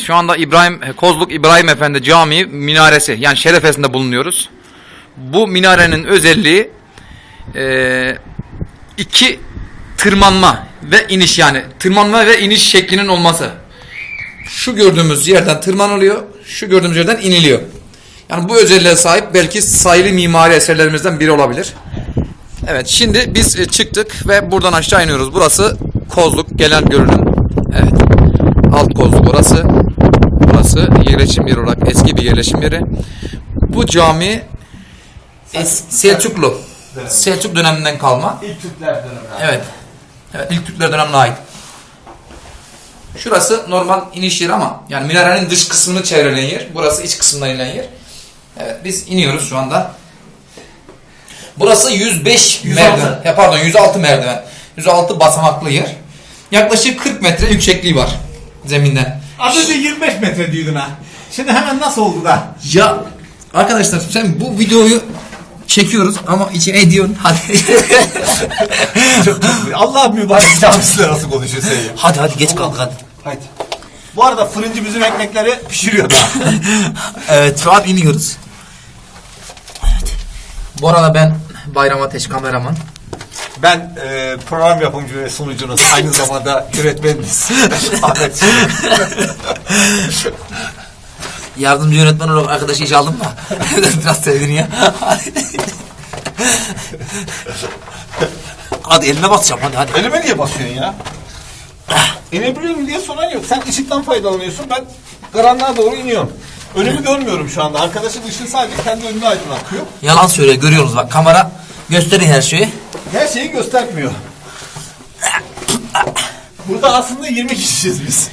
şu anda İbrahim Kozluk İbrahim Efendi Camii minaresi yani şerefesinde bulunuyoruz. Bu minarenin özelliği eee, iki tırmanma ve iniş yani tırmanma ve iniş şeklinin olması. Şu gördüğümüz yerden tırmanılıyor, şu gördüğümüz yerden iniliyor. Yani bu özelliğe sahip belki sayılı mimari eserlerimizden biri olabilir. Evet şimdi biz e, çıktık ve buradan aşağı iniyoruz. Burası Kozluk genel görünüm. Evet. Alt Kozluk orası. Burası yerleşim yeri olarak eski bir yerleşim yeri. Bu cami es- Selçuklu. Selçuk döneminden kalma. İlk Türkler dönemi. Evet. Evet ilk Türkler dönemine ait. Şurası normal iniş yeri ama yani minarenin dış kısmını çevreleyen yer. Burası iç kısmından inilen yer. Evet biz iniyoruz şu anda. Burası 105 106. merdiven. Ya pardon 106 merdiven. 106 basamaklı yer. Yaklaşık 40 metre yüksekliği var zeminden. Az önce 25 metre diyordun ha. Şimdi hemen nasıl oldu da? Ya arkadaşlar sen bu videoyu çekiyoruz ama içine ediyorsun. Hadi. Allah mübarek camisi nasıl konuşuyor sen ya? hadi hadi geç kalk hadi. Haydi. Bu arada fırıncı bizim ekmekleri pişiriyor da. Evet şu an iniyoruz. Evet. Bu arada ben Bayram Ateş kameraman. Ben e, program yapımcı ve sunucunuz. Aynı zamanda yönetmeniniz. Ahmet. Yardımcı yönetmen olarak arkadaşı iş aldım da. Biraz sevdin ya. hadi eline basacağım hadi hadi. Elime niye basıyorsun ya? İnebiliyor muyum diye soran yok. Sen ışıktan faydalanıyorsun. Ben karanlığa doğru iniyorum. Önümü görmüyorum şu anda. Arkadaşın ışığı sadece kendi önünü aydınlatıyor. Yalan söylüyor görüyoruz bak kamera gösteriyor her şeyi. Her şeyi göstermiyor. Burada aslında 20 kişiyiz biz.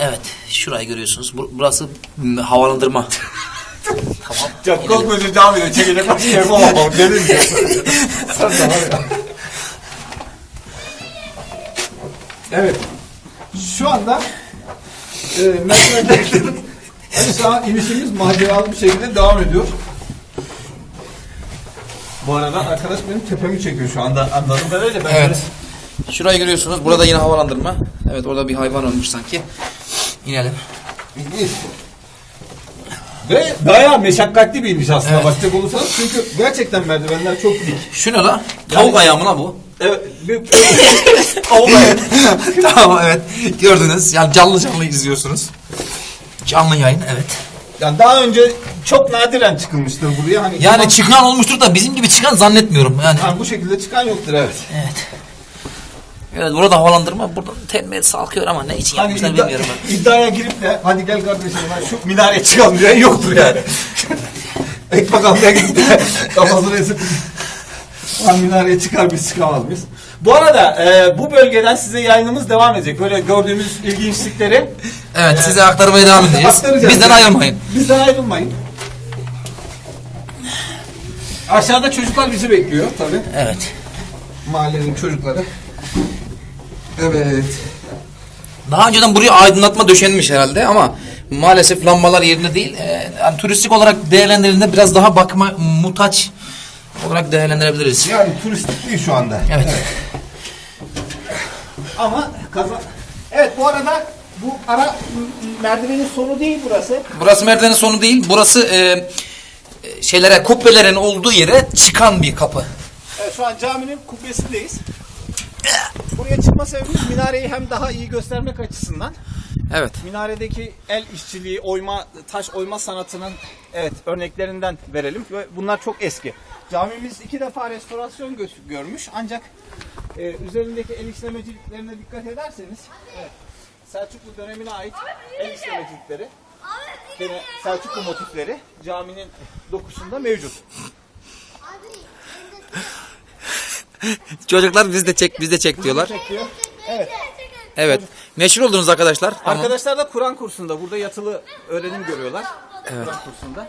Evet şurayı görüyorsunuz. Bur- Burası m, havalandırma. tamam. Çok korkmuyorsun camide çekecek başka yer bulamam. Dedim ya. Sen de var ya. Evet. Şu anda e, merdivenlerden aşağı inişimiz maceralı bir şekilde devam ediyor. Bu arada arkadaş benim tepemi çekiyor şu anda anladım ben öyle ben Evet. Şurayı görüyorsunuz. Burada yine havalandırma. Evet orada bir hayvan ölmüş sanki. İnelim. böyle- Ve bayağı meşakkatli bir iniş aslında Evet. bakacak olursanız çünkü gerçekten merdivenler çok dik. Şu ne la? Tavuk ayağı mı la bu? Evet, bir tavuk ayağı. tamam evet. Gördünüz. Yani canlı canlı izliyorsunuz. Canlı yayın evet. Yani daha önce çok nadiren çıkılmıştır buraya. Hani Yani çıkan olmuştur da bizim gibi çıkan zannetmiyorum. Yani Ha, bu şekilde çıkan yoktur evet. evet. Evet burada havalandırma buradan tembel salkıyor ama ne için Hani yapmışlar iddia- bilmiyorum ben. iddiaya girip de hadi gel kardeşim şu minareye çıkalım diye yoktur yani. Ekmek almaya gidip de kafasını esip "Lan minareye çıkar biz çıkamaz mıyız? Bu arada e, bu bölgeden size yayınımız devam edecek. Böyle gördüğümüz ilginçlikleri Evet size aktarmaya devam edeceğiz. Bizden ayrılmayın. Bizden ayrılmayın. Aşağıda çocuklar bizi bekliyor tabii. Evet. Mahallenin çocukları. Evet. Daha önceden buraya aydınlatma döşenmiş herhalde ama maalesef lambalar yerinde değil. Ee, yani turistik olarak değerlendirildiğinde biraz daha bakma muhtaç olarak değerlendirebiliriz. Yani turistik değil şu anda. Evet. Ama kaza... Evet bu arada bu ara merdivenin sonu değil burası. Burası merdivenin sonu değil. Burası e, e, şeylere kubbelerin olduğu yere çıkan bir kapı. Evet şu an caminin kubbesindeyiz. Buraya çıkma sebebimiz minareyi hem daha iyi göstermek açısından. Evet. Minaredeki el işçiliği, oyma, taş oyma sanatının evet örneklerinden verelim. Ve bunlar çok eski. Camimiz iki defa restorasyon gö- görmüş ancak e, üzerindeki el işlemeciliklerine dikkat ederseniz evet, Selçuklu dönemine ait el işlemecilikleri gene Selçuklu motifleri caminin dokusunda mevcut. Çocuklar biz de çek biz de çek diyorlar. Çekiyor. Evet. Evet. Meşhur oldunuz arkadaşlar. Ama Arkadaşlar da Kur'an kursunda burada yatılı öğrenim görüyorlar. Evet. Kur'an kursunda.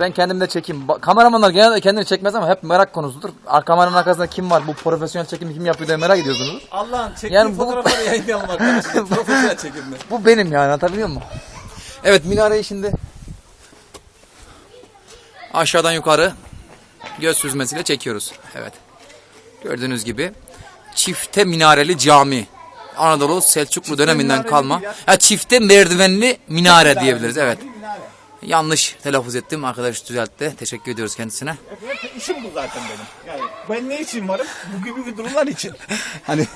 Ben kendim de çekeyim. Ba- Kameramanlar genelde kendini çekmez ama hep merak konusudur. Ar- Kameranın arkasında kim var? Bu profesyonel çekimi kim yapıyor diye merak ediyorsunuz. Allah'ın çektiği Yani bu- fotoğrafları yayınlayalım arkadaşlar. Profesyonel çekimde. Bu benim yani anlatabiliyor muyum? Evet minareyi şimdi aşağıdan yukarı göz süzmesiyle çekiyoruz. Evet. Gördüğünüz gibi çifte minareli cami. Anadolu Selçuklu döneminden kalma. değil Ha, çifte merdivenli minare diyebiliriz. Evet. Yanlış telaffuz ettim. Arkadaş düzeltti. Teşekkür ediyoruz kendisine. Hep, işim bu zaten benim. Yani ben ne için varım? Bu gibi bir durumlar için. hani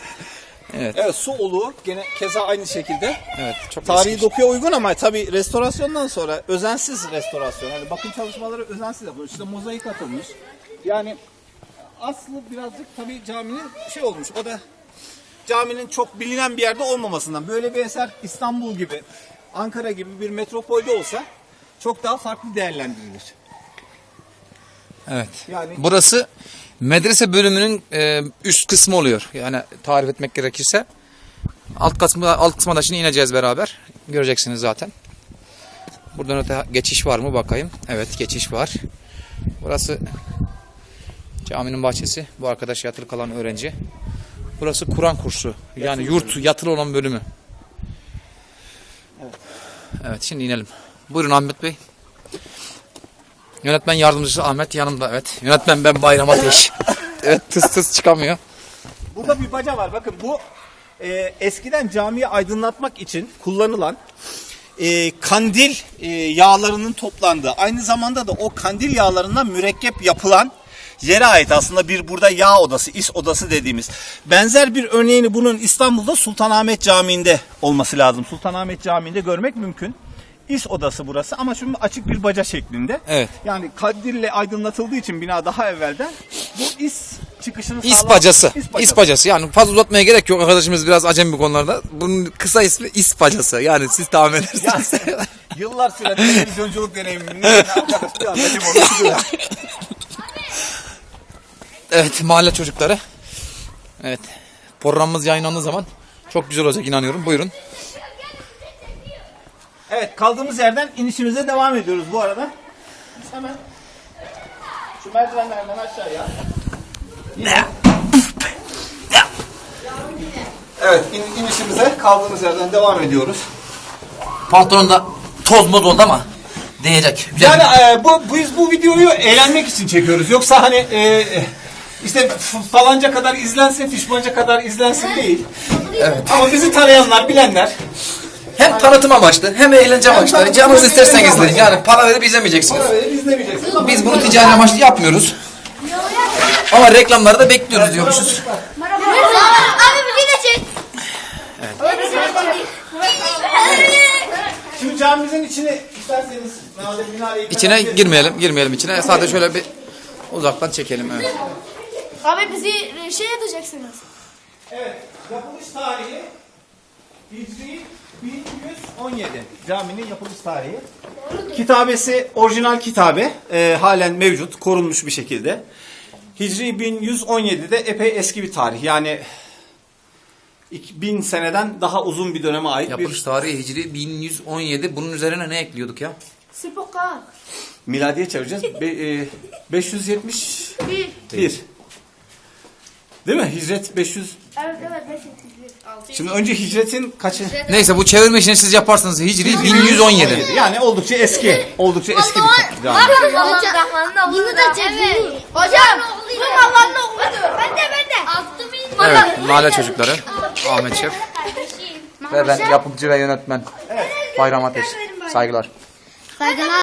Evet. Evet su oluğu gene keza aynı şekilde. Evet. Çok Tarihi eski. dokuya uygun ama tabii restorasyondan sonra özensiz restorasyon. Hani bakım çalışmaları özensiz yapılıyor. İşte mozaik atılmış. Yani aslı birazcık tabii caminin şey olmuş. O da caminin çok bilinen bir yerde olmamasından. Böyle bir eser İstanbul gibi, Ankara gibi bir metropolde olsa çok daha farklı değerlendirilir. Evet. Yani- Burası medrese bölümünün e, üst kısmı oluyor. Yani tarif etmek gerekirse. Alt kısmı alt kısma da şimdi ineceğiz beraber. Göreceksiniz zaten. Buradan öte geçiş var mı bakayım. Evet geçiş var. Burası caminin bahçesi. Bu arkadaş yatılı kalan öğrenci. Burası Kur'an kursu. Yani yurt yatılı olan bölümü. Evet. Evet şimdi inelim. Buyurun Ahmet Bey. Yönetmen yardımcısı Ahmet yanımda evet. Yönetmen ben Bayram Ateş. evet tıs tıs çıkamıyor. Burada bir baca var. Bakın bu e, eskiden camiyi aydınlatmak için kullanılan e, kandil e, yağlarının toplandığı, aynı zamanda da o kandil yağlarından mürekkep yapılan yere ait aslında bir burada yağ odası, is odası dediğimiz. Benzer bir örneğini bunun İstanbul'da Sultanahmet Camii'nde olması lazım. Sultanahmet Camii'nde görmek mümkün. İs odası burası ama şimdi açık bir baca şeklinde. Evet. Yani kandille aydınlatıldığı için bina daha evvelden bu is çıkışını İs sağlam- bacası. İs İs bacası. Yani fazla uzatmaya gerek yok. Arkadaşımız biraz acemi bu konularda. Bunun kısa ismi is bacası. Yani siz tahmin edersiniz. Yıllar süren televizyonculuk deneyiminin arkadaş bir evet mahalle çocukları. Evet. Programımız yayınlandığı zaman çok güzel olacak inanıyorum. Buyurun. Evet kaldığımız yerden inişimize devam ediyoruz bu arada. Biz hemen şu merdivenlerden aşağıya. Yine- Evet in, inişimize kaldığımız yerden devam ediyoruz. Pantolonda toz moz oldu ama değecek. Yani e, bu biz bu videoyu eğlenmek için çekiyoruz. Yoksa hani e, işte falanca kadar izlensin, fişmanca kadar izlensin değil. Evet. Ama bizi tanıyanlar, bilenler Hem tanıtım amaçlı hem eğlence amaçlı. tanıtım Canınız istersen izleyin. Yani para verip izlemeyeceksiniz. para verip izlemeyeceksiniz. Ama Biz bunu ticari amaçlı yapmıyoruz. Ama reklamları da bekliyoruz diyormuşuz. Abi bizi de çek. Şimdi camimizin içine isterseniz minare, minareyi İçine girmeyelim, girmeyelim içine. Sadece şöyle bir uzaktan çekelim. Evet. Abi bizi şey yapacaksınız. Evet, yapılış tarihi Hicri 1117. Caminin yapılış tarihi. Kitabesi orijinal kitabe. Ee, halen mevcut, korunmuş bir şekilde. Hicri 1117'de epey eski bir tarih. Yani 2000 seneden daha uzun bir döneme ait Yapılış bir tarihi Hicri 1117. Bunun üzerine ne ekliyorduk ya? Sipoka. miladiye çevireceğiz. Be, e, 571. Bir. Değil mi? Hicret 500. Evet evet. Beş bir. Şimdi önce hicretin kaçı? Neyse bu çevirme işini siz yaparsınız. Hicri 1117. Yani oldukça eski. Oldukça eski bir cami. Bunu da çek. Hocam. Bu Allah'ın oğludur. Ben de ben de. Attım Evet, mahalle çocukları. Ahmet Şef. Ve ben yapımcı ve yönetmen. Bayram Ateş. Saygılar. Saygılar.